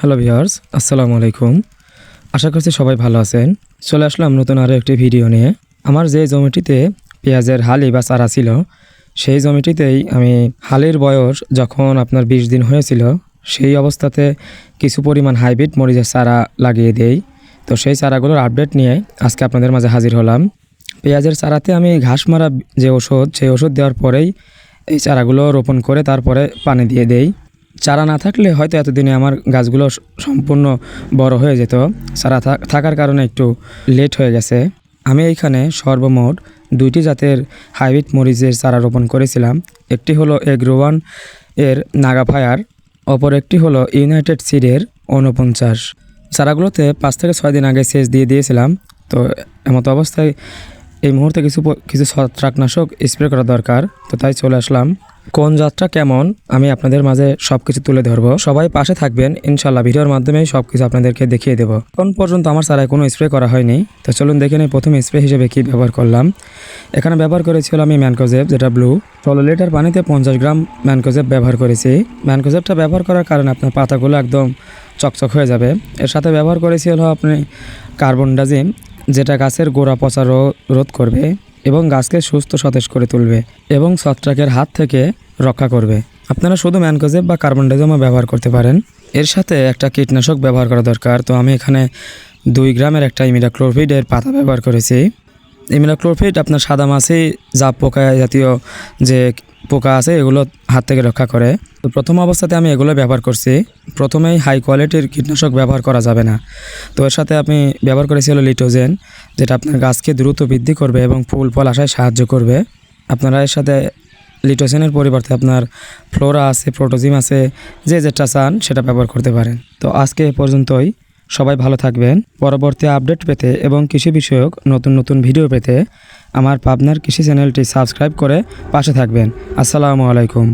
Hello viewers আসসালামু আলাইকুম আশা করছি সবাই ভালো আছেন। চলে আসলাম নতুন আরও একটি ভিডিও নিয়ে। আমার যে জমিটিতে পেঁয়াজের হালি বা চারা ছিল, সেই জমিটিতেই আমি হালির বয়স যখন আপনার বিশ দিন হয়েছিল, সেই অবস্থাতে কিছু পরিমাণ হাইব্রিড মরিচের চারা লাগিয়ে দেই। তো সেই চারাগুলোর আপডেট নিয়ে আজকে আপনাদের মাঝে হাজির হলাম। পেঁয়াজের চারাতে আমি ঘাস মারা যে ওষুধ, সেই ওষুধ দেওয়ার পরেই এই চারাগুলো রোপণ করে তারপরে পানি দিয়ে দেই। চারা না থাকলে হয়তো এতদিনে আমার গাছগুলো সম্পূর্ণ বড় হয়ে যেত। চারা থাকার কারণে একটু লেট হয়ে গেছে। আমি এইখানে সর্বমোট দুইটি জাতের হাইব্রিড মরিচের চারা রোপণ করেছিলাম। একটি হলো এগ্রোওয়ান এর নাগা ফায়ার, অপর একটি হলো ইউনাইটেড সিডের উনপঞ্চাশ চারাগুলোতে পাঁচ থেকে ছয় দিন আগে সেচ দিয়ে দিয়েছিলাম। তো এমতো অবস্থায় এই মুহূর্তে কিছু কিছু ছত্রাকনাশক স্প্রে করা দরকার। তো তাই চলে আসলাম। কোন যাত্রা কেমন, আমি আপনাদের মাঝে সব কিছু তুলে ধরবো। সবাই পাশে থাকবেন ইনশাল্লাহ ভিডিওর মাধ্যমেই সব কিছু আপনাদেরকে দেখিয়ে দেবো। কোন পর্যন্ত আমার সারায় কোনো স্প্রে করা হয়নি, তো চলুন দেখে নিই প্রথম স্প্রে হিসেবে কী ব্যবহার করলাম। এখানে ব্যবহার করেছিলাম আমি ম্যানকোজেব, যেটা ব্লু। ষোলো লিটার পানিতে পঞ্চাশ গ্রাম ম্যানকোজেব ব্যবহার করেছি। ম্যানকোজেবটা ব্যবহার করার কারণে আপনার পাতাগুলো একদম চকচক হয়ে যাবে। এর সাথে ব্যবহার করেছি হলো আপনি কার্বন ডাজিম, যেটা গাছের গোড়া পচা রোধ করবে। এবং গাছকে সুস্থ সতেজ করে তুলবে এবং ছত্রাকের হাত থেকে রক্ষা করবে। আপনারা শুধু ম্যানকোজেব বা কার্বন ডাইজমও ব্যবহার করতে পারেন। এর সাথে একটা কীটনাশক ব্যবহার করা দরকার। তো আমি এখানে দুই গ্রামের একটা ইমিডাক্লোরভিডের পাতা ব্যবহার করেছি। ইমিডাক্লোরভিড আপনার সাদা মাছি, জাপ পোকা জাতীয় যে পোকা আছে, এগুলো হাত থেকে রক্ষা করে। তো প্রথম অবস্থাতে আমি এগুলো ব্যবহার করছি। প্রথমেই হাই কোয়ালিটির কীটনাশক ব্যবহার করা যাবে না। তো এর সাথে আমি ব্যবহার করেছি হলো লিটোজেন যেটা আপনার গাছকে দ্রুত বৃদ্ধি করবে এবং ফুল ফল আসায় সাহায্য করবে। আপনারা এর সাথে লিটোজেনের পরিবর্তে আপনার ফ্লোরা আছে প্রোটোজিম আছে, যে যেটা চান সেটা ব্যবহার করতে পারেন। তো আজকে এ পর্যন্তই। সবাই ভালো থাকবেন। পরবর্তী আপডেট পেতে এবং কৃষি বিষয়ক নতুন নতুন ভিডিও পেতে আমার পাবনার কৃষি চ্যানেলটি সাবস্ক্রাইব করে পাশে থাকবেন। আসসালামু আলাইকুম।